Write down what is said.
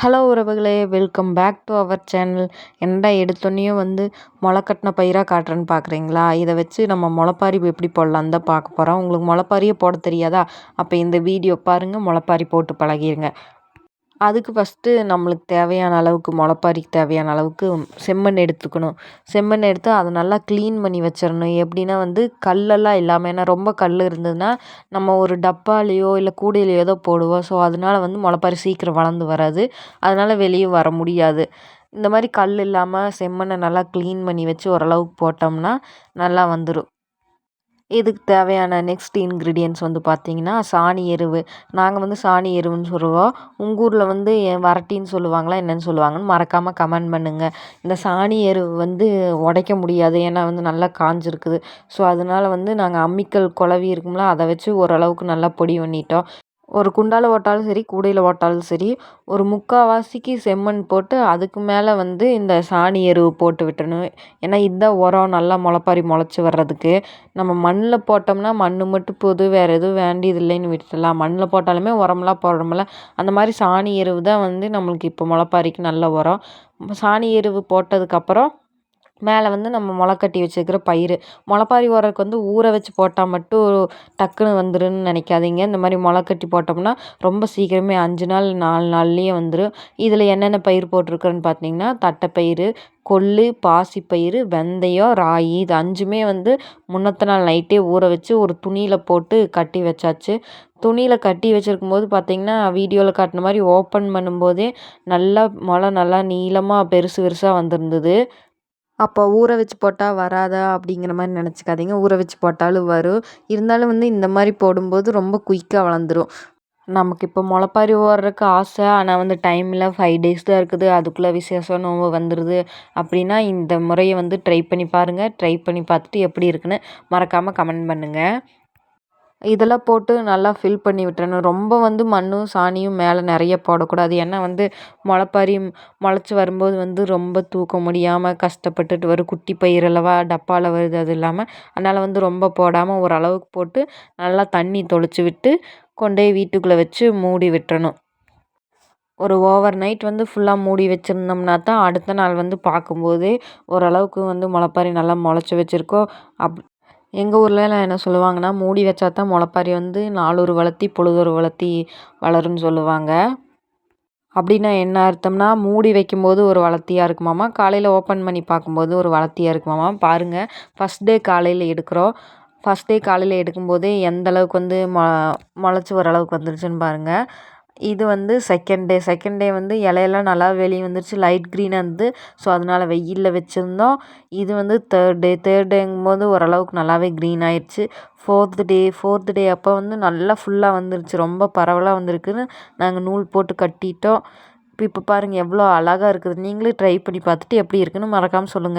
Hello உறவுகளே welcome back to our channel. என்னடா எடுத்தோடனையும் வந்து முளைக்கட்டின பயிராக காட்டுறேன்னு பார்க்குறீங்களா இதை வச்சு நம்ம முளைப்பாரி எப்படி போடலான்னு தான் பார்க்க போகிறோம் உங்களுக்கு முளைப்பாரியே போட தெரியாதா? அப்போ இந்த வீடியோ பாருங்கள் முளைப்பாரி போட்டு பழகிருங்க. அதுக்கு ஃபஸ்ட்டு நம்மளுக்கு தேவையான அளவுக்கு முளைப்பாரிக்கு தேவையான அளவுக்கு செம்மண் எடுத்துக்கணும். செம்மண் எடுத்து அதை நல்லா க்ளீன் பண்ணி வச்சிடணும். எப்படின்னா வந்து கல்லெல்லாம் இல்லாமல் ஏன்னா ரொம்ப கல் இருந்ததுன்னா நம்ம ஒரு டப்பாலேயோ இல்லை கூடையிலையோ ஏதோ போடுவோம். ஸோ அதனால வந்து முளைப்பாரி சீக்கிரம் வளர்ந்து வராது. அதனால் வெளியே வர முடியாது. இந்த மாதிரி கல் இல்லாமல் செம்மண்ணை நல்லா க்ளீன் பண்ணி வச்சு ஓரளவுக்கு போட்டோம்னா நல்லா வந்துடும் இதுக்கு தேவையான நெக்ஸ்ட் இன்க்ரீடியன்ஸ் வந்து பார்த்திங்கன்னா சாணி எருவு. நாங்கள் வந்து சாணி எருவுன்னு சொல்லுவோம் உங்கள் ஊரில் வந்து வரட்டின்னு சொல்லுவாங்களா என்னென்னு சொல்லுவாங்கன்னு மறக்காமல் கமெண்ட் பண்ணுங்கள் இந்த சாணி எருவு வந்து உடைக்க முடியாது. ஏன்னா வந்து நல்லா காஞ்சிருக்குது. ஸோ அதனால வந்து நாங்கள் அம்மிக்கல் குழவி இருக்கும்ல அதை வச்சு ஓரளவுக்கு நல்லா பொடி பண்ணிட்டோம். ஒரு குண்டால் ஓட்டாலும் சரி கூடையில் ஓட்டாலும் சரி ஒரு முக்கால்வாசிக்கு செம்மண் போட்டு அதுக்கு மேலே வந்து இந்த சாணி எருவு போட்டு விட்டணும் ஏன்னா இதுதான் உரம் நல்லா முளைப்பாரி முளைச்சி வர்றதுக்கு. நம்ம மண்ணில் போட்டோம்னா மண் மட்டும் போது வேறு எதுவும் வேண்டியது இல்லைன்னு விட்டுடலாம். மண்ணில் போட்டாலுமே உரம்லாம் போடுறோம்ல அந்த மாதிரி சாணி எருவு தான் வந்து நம்மளுக்கு இப்போ முளைப்பாரிக்கு நல்ல உரம். சாணி எருவு போட்டதுக்கப்புறம் மேலே வந்து நம்ம முளை கட்டி வச்சுருக்கிற பயிர் முளைப்பாரி உரக்கு வந்து ஊற வச்சு போட்டால் மட்டும் டக்குன்னு வந்துருன்னு நினைக்காதீங்க. இந்த மாதிரி முளை கட்டி போட்டோம்னா ரொம்ப சீக்கிரமே அஞ்சு நாள் நாலு நாள்லேயே வந்துடும் இதில் என்னென்ன பயிர் போட்டிருக்குறேன்னு பார்த்தீங்கன்னா தட்டைப்பயிறு கொள்ளு பாசிப்பயிறு வெந்தயம் ராகி இது அஞ்சுமே வந்து முன்னத்த நாள் நைட்டே ஊற வச்சு ஒரு துணியில் போட்டு கட்டி வச்சாச்சு. துணியில் கட்டி வச்சுருக்கும் போது பார்த்திங்கன்னா வீடியோவில் காட்டின மாதிரி ஓப்பன் பண்ணும்போதே நல்லா முளை நல்லா நீளமாக பெருசு பெருசாக வந்திருந்தது. அப்போ ஊற வச்சு போட்டால் வராதா அப்படிங்கிற மாதிரி நினச்சிக்காதீங்க. ஊற வச்சு போட்டாலும் வரும். இருந்தாலும் வந்து இந்த மாதிரி போடும்போது ரொம்ப குயிக்காக வளர்ந்துரும். நமக்கு இப்போ முளைப்பாரி ஓடுறதுக்கு ஆசை. ஆனால் வந்து டைம் இல்லை ஃபைவ் டேஸ் தான் இருக்குது. அதுக்குள்ளே விசேஷம் நோம்பு வந்துடுது அப்படின்னா இந்த முறையை வந்து ட்ரை பண்ணி பாருங்கள் ட்ரை பண்ணி பார்த்துட்டு எப்படி இருக்குன்னு மறக்காமல் கமெண்ட் பண்ணுங்கள் இதெல்லாம் போட்டு நல்லா ஃபில் பண்ணி விட்டுறணும். ரொம்ப வந்து மண்ணும் சாணியும் மேலே நிறைய போடக்கூடாது. ஏன்னா வந்து முளைப்பாரி முளைச்சி வரும்போது வந்து ரொம்ப தூக்க முடியாமல் கஷ்டப்பட்டுட்டு வரும். குட்டி பயிர் அல்லவா டப்பாவில் வருது அது இல்லாமல் அதனால் வந்து ரொம்ப போடாமல் ஓரளவுக்கு போட்டு நல்லா தண்ணி தொளிச்சு விட்டு கொண்டு போய் வீட்டுக்குள்ளே வச்சு மூடி விட்டுறணும். ஒரு ஓவர் நைட் வந்து ஃபுல்லாக மூடி வச்சுருந்தோம்னா தான் அடுத்த நாள் வந்து பார்க்கும்போதே ஓரளவுக்கு வந்து முளைப்பாரி நல்லா முளைச்சி வச்சுருக்கோம். அப் எங்கள் ஊர்லலாம் என்ன சொல்லுவாங்கன்னா மூடி வச்சா தான் முளைப்பாரி வந்து நாளொரு வளர்த்தி பொழுதொரு வளர்த்தி வளரும்னு சொல்லுவாங்க. அப்படின்னா என்ன அர்த்தம்னா மூடி வைக்கும்போது ஒரு வளர்த்தியாக இருக்குமாமா? காலையில் ஓப்பன் பண்ணி பார்க்கும்போது ஒரு வளர்த்தியாக இருக்குமாமா? பாருங்கள் ஃபஸ்ட் டே காலையில் எடுக்கிறோம். ஃபஸ்ட் டே காலையில் எடுக்கும்போதே எந்த அளவுக்கு வந்து மொ முளைச்சி ஓரளவுக்கு வந்துருச்சுன்னு பாருங்கள் இது வந்து செகண்ட் டே செகண்ட் டே வந்து இலையெல்லாம் நல்லா வெளியே வந்துருச்சு. லைட் க்ரீனாக இருந்தது. ஸோ அதனால் வெயிலில் வச்சுருந்தோம். இது வந்து தேர்ட் டே தேர்ட் டேங்கும்போது ஓரளவுக்கு நல்லாவே க்ரீன் ஆயிடுச்சு ஃபோர்த்து டே ஃபோர்த்து டே அப்போ வந்து நல்லா ஃபுல்லாக வந்துருச்சு. ரொம்ப பரவலாக வந்திருக்குன்னு நாங்கள் நூல் போட்டு கட்டிட்டோம். இப்போ இப்போ பாருங்கள் எவ்வளோ அழகாக இருக்குது. நீங்களே ட்ரை பண்ணி பார்த்துட்டு எப்படி இருக்குன்னு மறக்காமல் சொல்லுங்கள்